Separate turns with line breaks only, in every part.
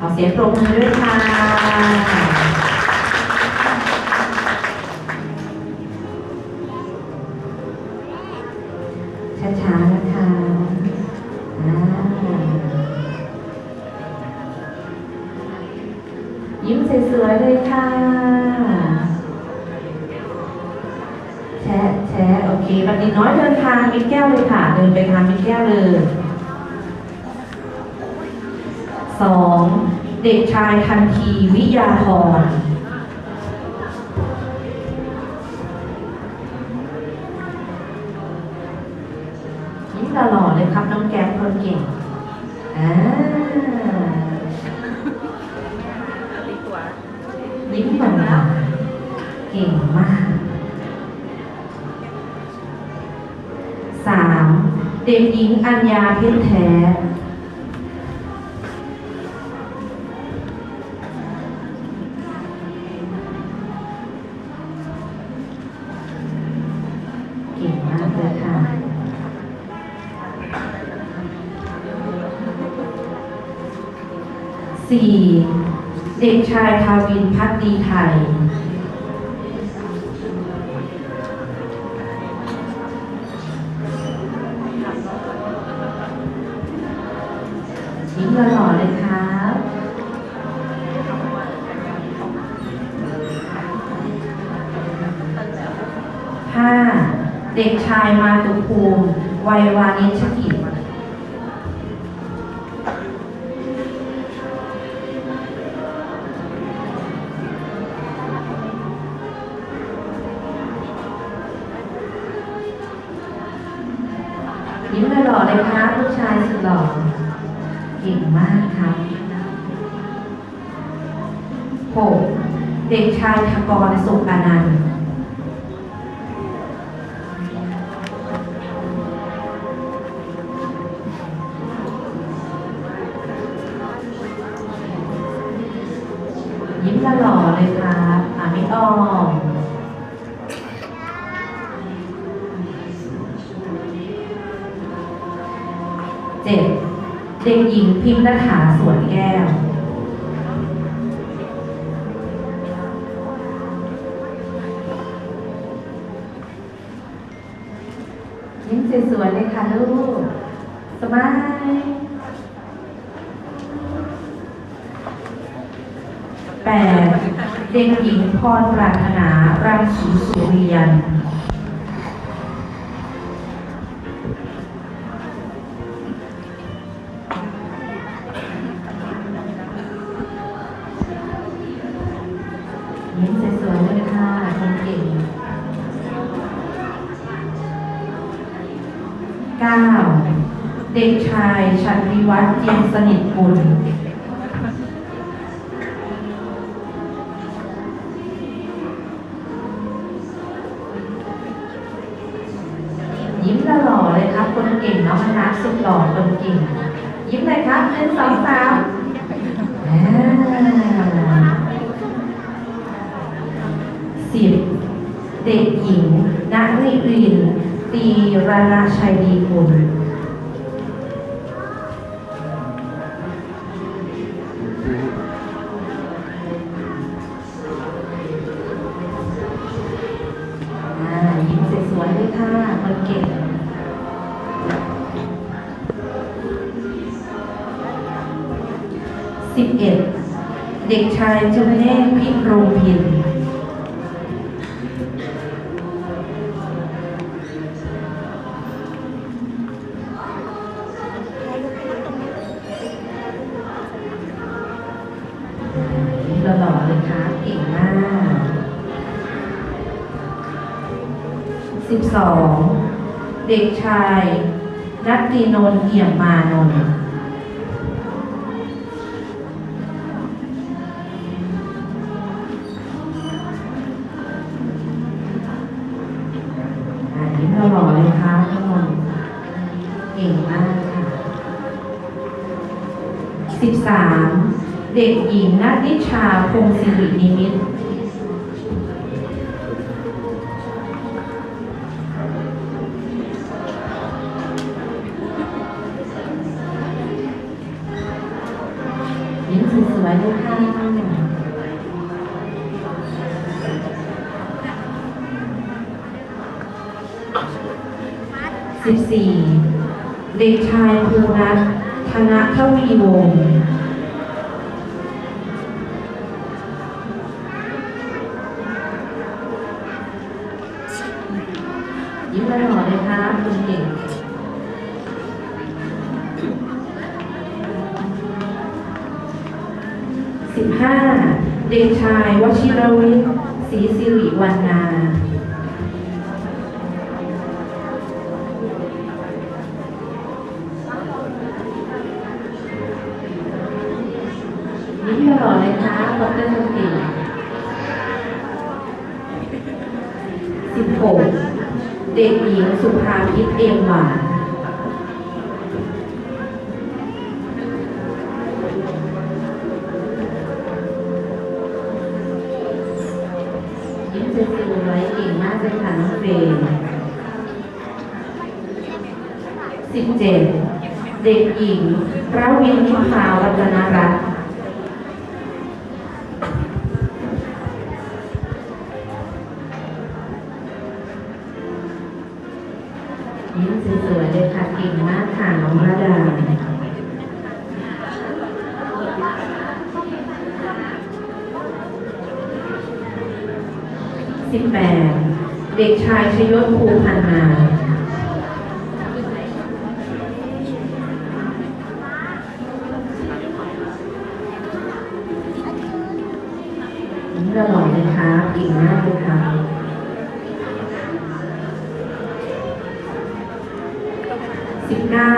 ขอเสียงปรบมือด้วยค่ะ ช้าๆ นะคะอ่ายิ้มสวยๆ เลยค่ะ แชะแชะโอเคบัณฑิตน้อยเดินทางมิดแก้วเลยค่ะ เดินไปทางมิดแก้วเลย สองเด็กชายทันทีวิยาธรยิ้มตลอดเลยครับน้องแก้มคนเก่งอ่ายิ้มหวานเก่งมากสามเด็กหญิงอัญญาเพชรแท้ 4. เด็กชายทาวินพักดีไทย ยิ้มหล่อเลยครับห้าเด็กชายมาตุภูมิวัยวานิชกิ ยิ้มหล่อเลยครับลูกชายสุดหล่อเก่งมากครับหกเด็กชายธกรสุขอนันต์ยิ้มหล่อเลยครับอาม่ออมเจ็ด เด็กหญิงพิมพ์รัฐาสวนแก้วยิ้มสวยๆเลยค่ะลูก สบายแปดเด็กหญิงพรปรารถนารังสีสุริยัน ยิ้มสวยๆเลยค่ะคนเก่งเก้าเด็กชายชันวิวัฒน์เจียมสนิทกุลยิ้มหล่อเลยครับคนเก่งน้องนัทสุดหล่อคนเก่ง ยิ้มเลยครับหนึ่งสองสามอ่าสิบเด็กหญิ งนักนิรินตีรณชัยดีกุลอ่ายิ้มสวยๆเลยค่ะคนเก่งสิบเอ็ดเด็กชายจุเนศพิรมพิน หล่อๆเลยครับเก่งมากสิบสองเด็กชายนัตตินนท์เอี่ยมมานนท์อ่ายิ้มหล่อเลยครับทุกคนเก่งมากค่ะสิบสาม เด็กหญิงนัทนิชาพงศิรินิมิตยิ้มสวยๆเลยค่ะสิบสี่เด็กชายภูรัตน์ธนทวีวงศ์ ยิ้มหล่อเลยครับคุณเก่งสิบห้าเด็กชายวชิรวิทย์ศรีสิริวรรณายิ้มตลอดเลยค่ะดรชมกิจสิบหก เด็กหญิงสุภาพิษเอ็มหวานยิ้มสวยๆเก่งมากเลยค่ะน้องเฟรมสิบเจ็ดเด็กหญิงพระวินนิพาวัฒนรัตน์ 18 เด็กชายชยศภูพันนาตลอเลยครับกิ่งมากเลยครับสิบเก้า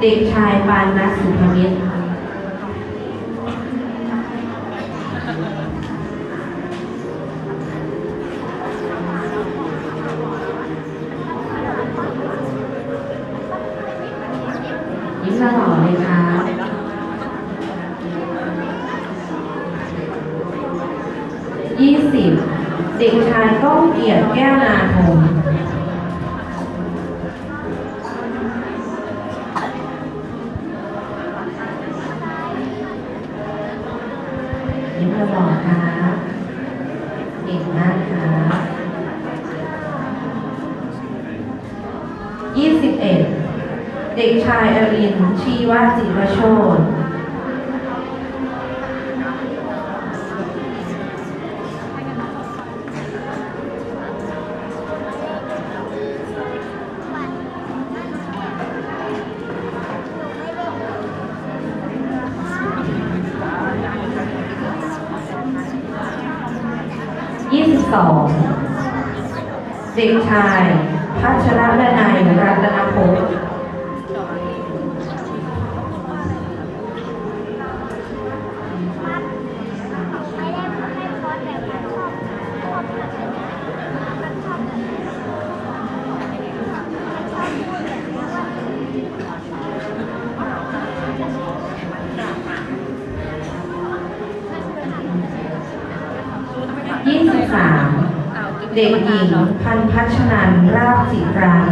เด็กชายปานนัสสุเมิ 20 เด็กชายก้องเกียรติแก้วนาคมยิ้มกระบอกครับเก่งมากครับ21 เด็กชายอรินชีวาจิรโชต สิบสอง เด็กชาย พัชรดนัยรัตนพงศ์ เด็กหญิงพันพัชนันราบจิรัง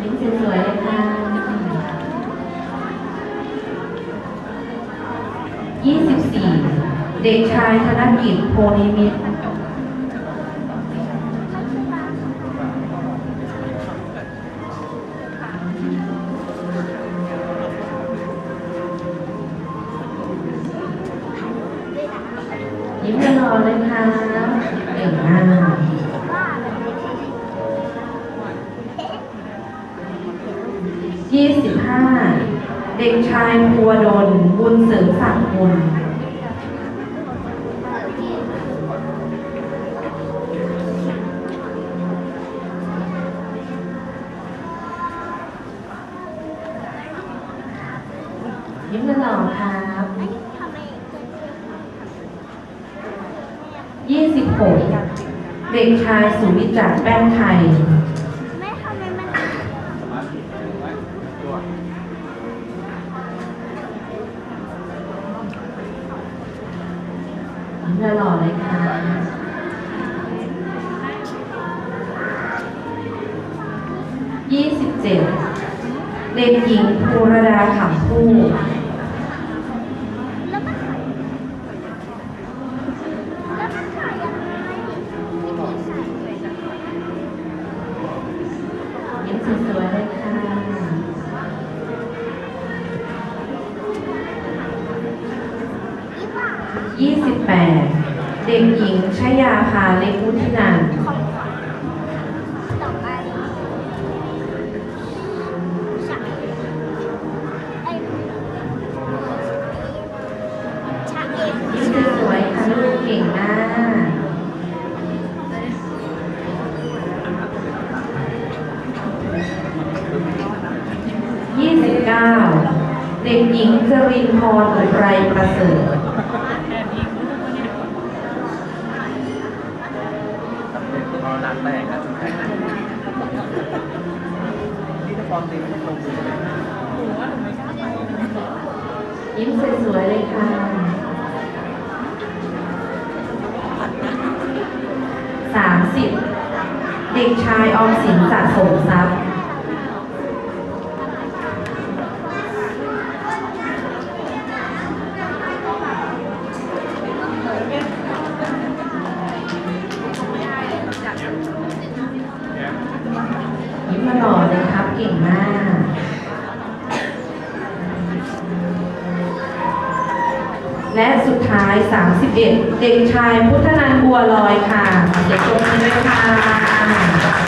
ยิ้มสวยๆเลยค่ะยี่สิบสี่เด็กชายธนกิจโพนิมิตร ยิ้มตลอดเลยค่ะเก่งมากยี่สิบห้าเด็กชายภูวดลบุญเสริมศักดิ์บุญยิ้มตลอดครับ 26 เด็กชายสุวิจักแป้นไทย
น่า
หล่อเลยค่ะยี่สิบเด็กหญิงภูรดาขำผู้
วย
เลยค่ะ
ยี่สิบ
28เด็กหญิงชยาภาเล็กวุฒินันท์
ของขวัญต่อไปฉะไอ้ชะเอ็ม
ยิ้มสวยๆค่ะลูกเก่งมาก 29 เด็กห ญิงจรินพรอุไรประเสริฐ
ยิ้
มสวยๆเลยค่ะ30เด็กชายออมสินสะสมทรัพย์ ท้าย 31 เด็กชายพุทธนันบัวลอยค่ะเด็กชปรบมด้วยค่ะ